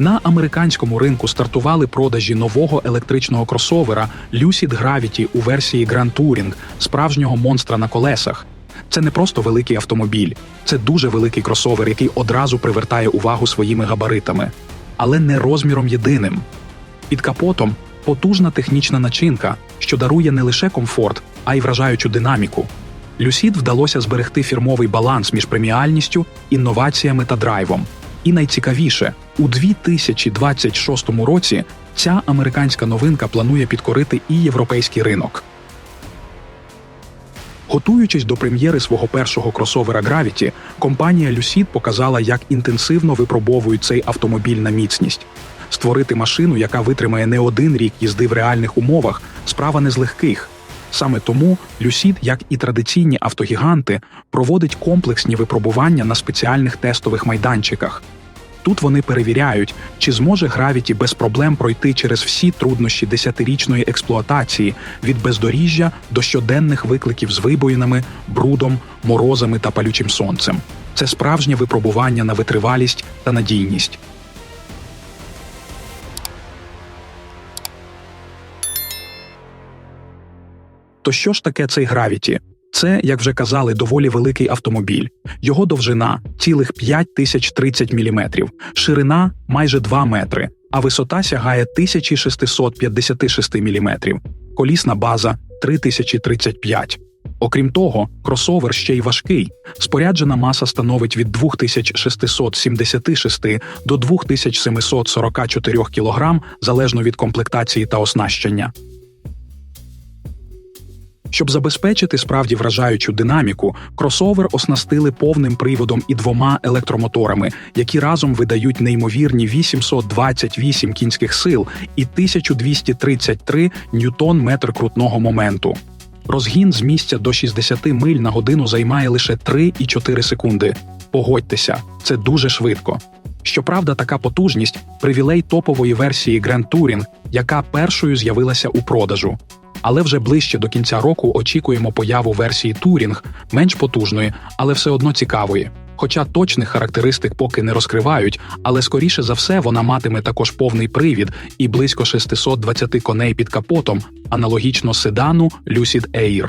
На американському ринку стартували продажі нового електричного кросовера Lucid Gravity у версії Grand Touring, справжнього монстра на колесах. Це не просто великий автомобіль, це дуже великий кросовер, який одразу привертає увагу своїми габаритами, але не розміром єдиним. Під капотом потужна технічна начинка, що дарує не лише комфорт, а й вражаючу динаміку. Люсід вдалося зберегти фірмовий баланс між преміальністю, інноваціями та драйвом. І найцікавіше, у 2026 році ця американська новинка планує підкорити і європейський ринок. Готуючись до прем'єри свого першого кросовера Gravity, компанія Lucid показала, як інтенсивно випробовують цей автомобіль на міцність. Створити машину, яка витримає не один рік їзди в реальних умовах, справа не з легких. Саме тому Lucid, як і традиційні автогіганти, проводить комплексні випробування на спеціальних тестових майданчиках. Тут вони перевіряють, чи зможе Gravity без проблем пройти через всі труднощі десятирічної експлуатації від бездоріжжя до щоденних викликів з вибоїнами, брудом, морозами та палючим сонцем. Це справжнє випробування на витривалість та надійність. То що ж таке цей Gravity? Це, як вже казали, доволі великий автомобіль. Його довжина цілих 5030 мм, ширина майже 2 метри, а висота сягає 1656 мм, колісна база 3035. Окрім того, кросовер ще й важкий. Споряджена маса становить від 2676 до 2744 кг залежно від комплектації та оснащення. Щоб забезпечити справді вражаючу динаміку, кросовер оснастили повним приводом і двома електромоторами, які разом видають неймовірні 828 кінських сил і 1233 ньютон метр крутного моменту. Розгін з місця до 60 миль на годину займає лише 3,4 секунди. Погодьтеся, це дуже швидко. Щоправда, така потужність привілей топової версії Grand Touring, яка першою з'явилася у продажу. Але вже ближче до кінця року очікуємо появу версії Touring, менш потужної, але все одно цікавої. Хоча точних характеристик поки не розкривають, але скоріше за все вона матиме також повний привід і близько 620 коней під капотом, аналогічно седану Lucid Air.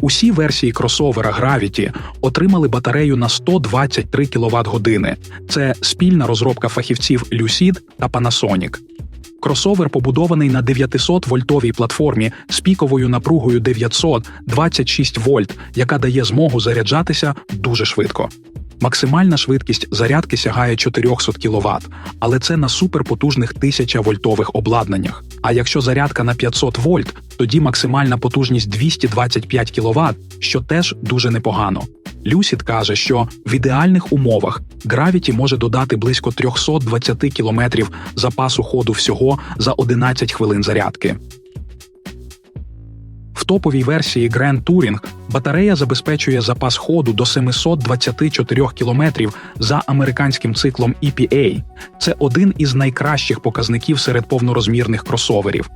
Усі версії кросовера Gravity отримали батарею на 123 кВт години. Це спільна розробка фахівців Lucid та Panasonic. Кросовер побудований на 900-вольтовій платформі з піковою напругою 926 вольт, яка дає змогу заряджатися дуже швидко. Максимальна швидкість зарядки сягає 400 кВт, але це на суперпотужних 1000 вольтових обладнаннях. А якщо зарядка на 500 вольт, тоді максимальна потужність 225 кВт, що теж дуже непогано. Люсід каже, що в ідеальних умовах Gravity може додати близько 320 км запасу ходу всього за 11 хвилин зарядки. В топовій версії Grand Touring батарея забезпечує запас ходу до 724 км за американським циклом EPA. Це один із найкращих показників серед повнорозмірних кросоверів.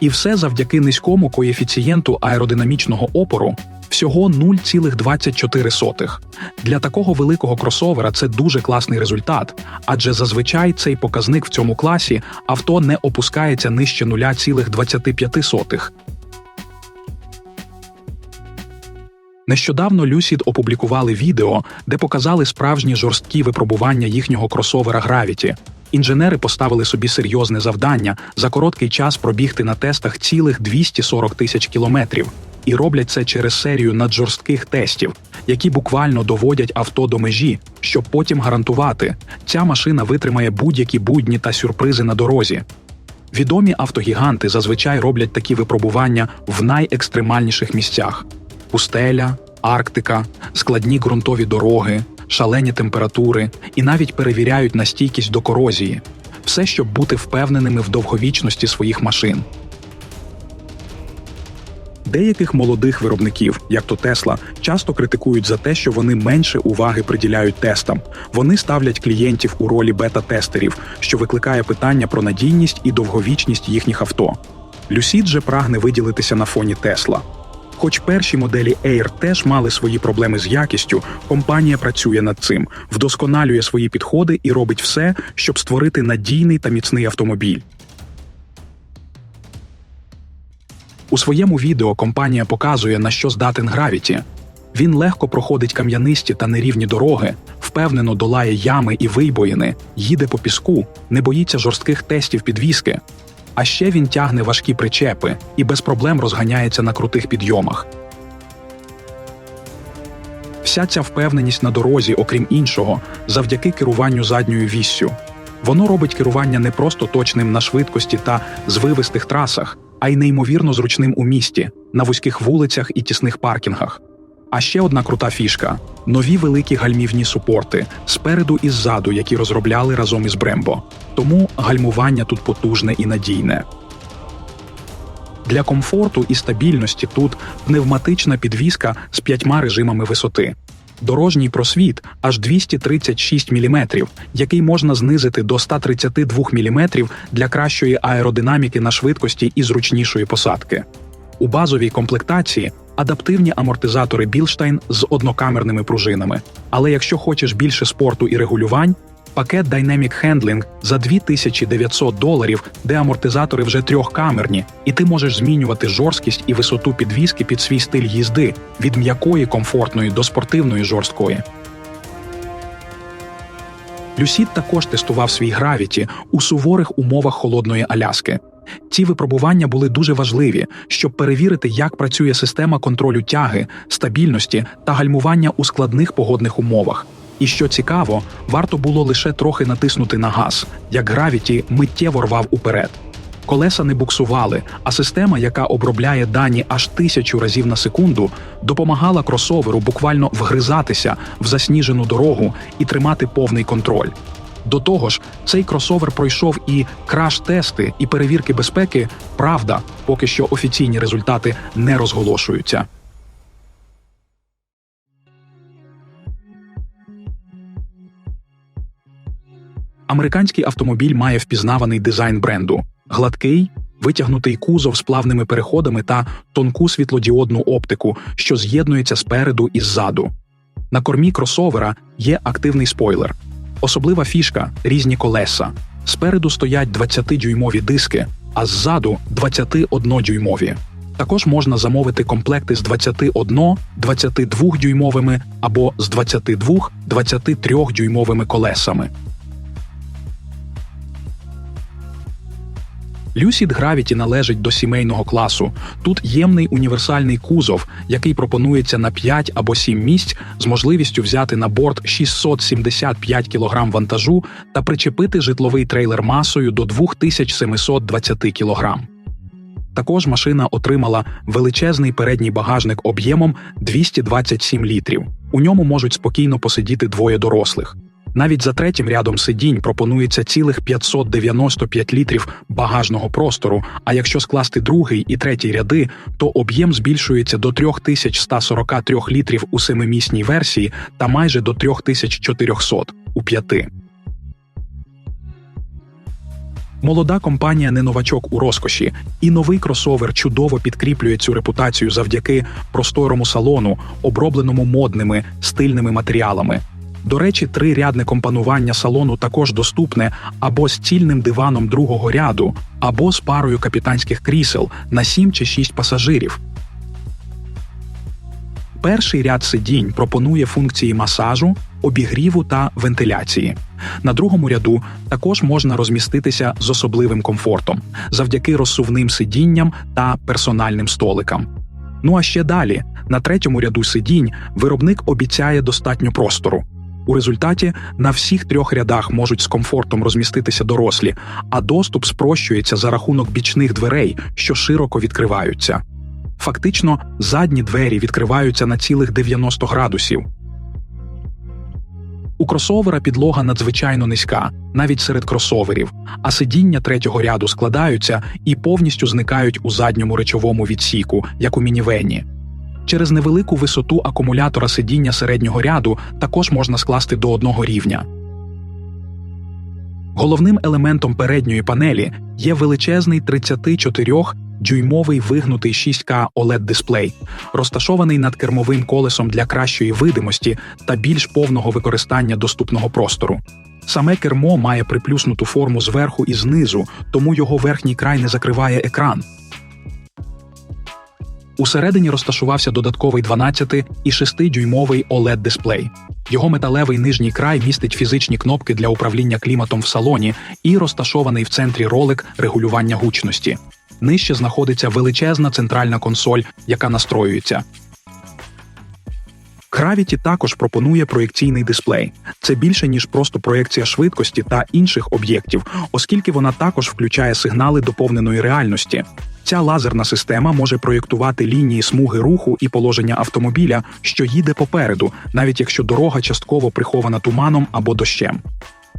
І все завдяки низькому коефіцієнту аеродинамічного опору всього 0,24. Для такого великого кросовера це дуже класний результат, адже зазвичай цей показник в цьому класі авто не опускається нижче 0,25. Нещодавно Lucid опублікували відео, де показали справжні жорсткі випробування їхнього кросовера Gravity. Інженери поставили собі серйозне завдання за короткий час пробігти на тестах цілих 240 тисяч кілометрів, і роблять це через серію наджорстких тестів, які буквально доводять авто до межі, щоб потім гарантувати, ця машина витримає будь-які будні та сюрпризи на дорозі. Відомі автогіганти зазвичай роблять такі випробування в найекстремальніших місцях: пустеля, Арктика, складні ґрунтові дороги, шалені температури і навіть перевіряють на стійкість до корозії все, щоб бути впевненими в довговічності своїх машин. Деяких молодих виробників, як то Тесла, часто критикують за те, що вони менше уваги приділяють тестам. Вони ставлять клієнтів у ролі бета-тестерів, що викликає питання про надійність і довговічність їхніх авто. Lucid же прагне виділитися на фоні Тесла. Хоч перші моделі Air теж мали свої проблеми з якістю, компанія працює над цим, вдосконалює свої підходи і робить все, щоб створити надійний та міцний автомобіль. У своєму відео компанія показує, на що здатен Gravity. Він легко проходить кам'янисті та нерівні дороги, впевнено долає ями і вибоїни, їде по піску, не боїться жорстких тестів підвіски. А ще він тягне важкі причепи і без проблем розганяється на крутих підйомах. Вся ця впевненість на дорозі, окрім іншого, завдяки керуванню задньою віссю. Воно робить керування не просто точним на швидкості та звивистих трасах, а й неймовірно зручним у місті, на вузьких вулицях і тісних паркінгах. А ще одна крута фішка: нові великі гальмівні супорти спереду і ззаду, які розробляли разом із Брембо. Тому гальмування тут потужне і надійне. Для комфорту і стабільності тут пневматична підвіска з п'ятьма режимами висоти. Дорожній просвіт аж 236 мм, який можна знизити до 132 мм для кращої аеродинаміки на швидкості і зручнішої посадки. У базовій комплектації адаптивні амортизатори Білштайн з однокамерними пружинами. Але якщо хочеш більше спорту і регулювань, пакет Dynamic Handling за 2900 доларів, де амортизатори вже трьохкамерні, і ти можеш змінювати жорсткість і висоту підвіски під свій стиль їзди від м'якої комфортної до спортивної жорсткої. Люсід також тестував свій гравіті у суворих умовах холодної Аляски. Ці випробування були дуже важливі, щоб перевірити, як працює система контролю тяги, стабільності та гальмування у складних погодних умовах. І що цікаво, варто було лише трохи натиснути на газ, як гравіті миттєво рвав уперед. Колеса не буксували, а система, яка обробляє дані аж тисячу разів на секунду, допомагала кросоверу буквально вгризатися в засніжену дорогу і тримати повний контроль. До того ж, цей кросовер пройшов і краш-тести, і перевірки безпеки. Правда, поки що офіційні результати не розголошуються. Американський автомобіль має впізнаваний дизайн бренду: гладкий, витягнутий кузов з плавними переходами та тонку світлодіодну оптику, що з'єднується спереду і ззаду. На кормі кросовера є активний спойлер. Особлива фішка різні колеса. Спереду стоять 20-дюймові диски, а ззаду 21-дюймові. Також можна замовити комплекти з 21, 22 дюймовими або з 22, 23 дюймовими колесами. Lucid Gravity належить до сімейного класу. Тут ємний універсальний кузов, який пропонується на 5 або 7 місць з можливістю взяти на борт 675 кг вантажу та причепити житловий трейлер масою до 2720 кг. Також машина отримала величезний передній багажник об'ємом 227 літрів. У ньому можуть спокійно посидіти двоє дорослих. Навіть за третім рядом сидінь пропонується цілих 595 літрів багажного простору. А якщо скласти другий і третій ряди, то об'єм збільшується до 3143 літрів у семимісній версії та майже до 3400 у п'яти. Молода компанія не новачок у розкоші, і новий кросовер чудово підкріплює цю репутацію завдяки просторому салону, обробленому модними стильними матеріалами. До речі, трирядне компонування салону також доступне або з цільним диваном другого ряду, або з парою капітанських крісел на 7 чи 6 пасажирів. Перший ряд сидінь пропонує функції масажу, обігріву та вентиляції. На другому ряду також можна розміститися з особливим комфортом завдяки розсувним сидінням та персональним столикам. Ну а ще далі, на третьому ряду сидінь, виробник обіцяє достатньо простору. У результаті на всіх трьох рядах можуть з комфортом розміститися дорослі, а доступ спрощується за рахунок бічних дверей, що широко відкриваються. Фактично, задні двері відкриваються на цілих 90 градусів. У кросовера підлога надзвичайно низька, навіть серед кросоверів, а сидіння третього ряду складаються і повністю зникають у задньому речовому відсіку, як у мінівені. Через невелику висоту акумулятора сидіння середнього ряду також можна скласти до одного рівня. Головним елементом передньої панелі є величезний 34 дюймовий вигнутий 6К oled дисплей, розташований над кермовим колесом для кращої видимості та більш повного використання доступного простору. Саме кермо має приплюснуту форму зверху і знизу, тому його верхній край не закриває екран. Усередині розташувався додатковий 12 і 6-дюймовий oled дисплей. Його металевий нижній край містить фізичні кнопки для управління кліматом в салоні і розташований в центрі ролик регулювання гучності. Нижче знаходиться величезна центральна консоль, яка настроюється. Gravity також пропонує проєкційний дисплей. Це більше ніж просто проєкція швидкості та інших об'єктів, оскільки вона також включає сигнали доповненої реальності. Ця лазерна система може проєктувати лінії смуги руху і положення автомобіля, що їде попереду, навіть якщо дорога частково прихована туманом або дощем.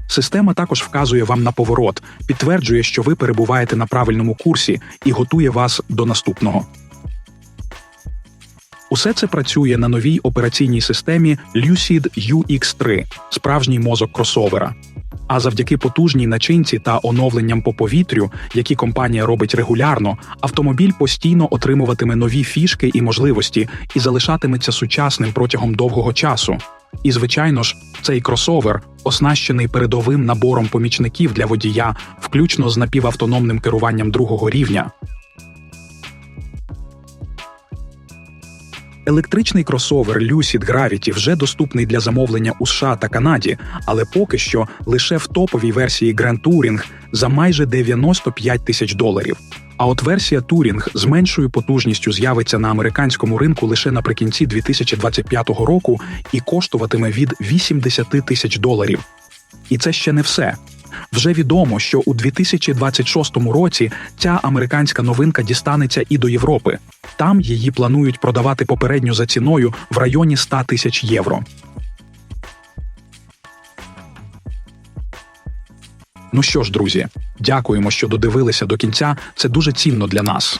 Система також вказує вам на поворот, підтверджує, що ви перебуваєте на правильному курсі і готує вас до наступного. Усе це працює на новій операційній системі Lucid UX3, справжній мозок кросовера. А завдяки потужній начинці та оновленням по повітрю, які компанія робить регулярно, автомобіль постійно отримуватиме нові фішки і можливості і залишатиметься сучасним протягом довгого часу. І, звичайно ж, цей кросовер оснащений передовим набором помічників для водія, включно з напівавтономним керуванням другого рівня. Електричний кросовер Lucid Gravity вже доступний для замовлення у США та Канаді, але поки що лише в топовій версії Grand Touring за майже 95 тисяч доларів. А от версія Touring з меншою потужністю з'явиться на американському ринку лише наприкінці 2025 року і коштуватиме від 80 тисяч доларів. І це ще не все. Вже відомо, що у 2026 році ця американська новинка дістанеться і до Європи. Там її планують продавати попередньо за ціною в районі 100 тисяч євро. Ну що ж, друзі, дякуємо, що додивилися до кінця. Це дуже цінно для нас.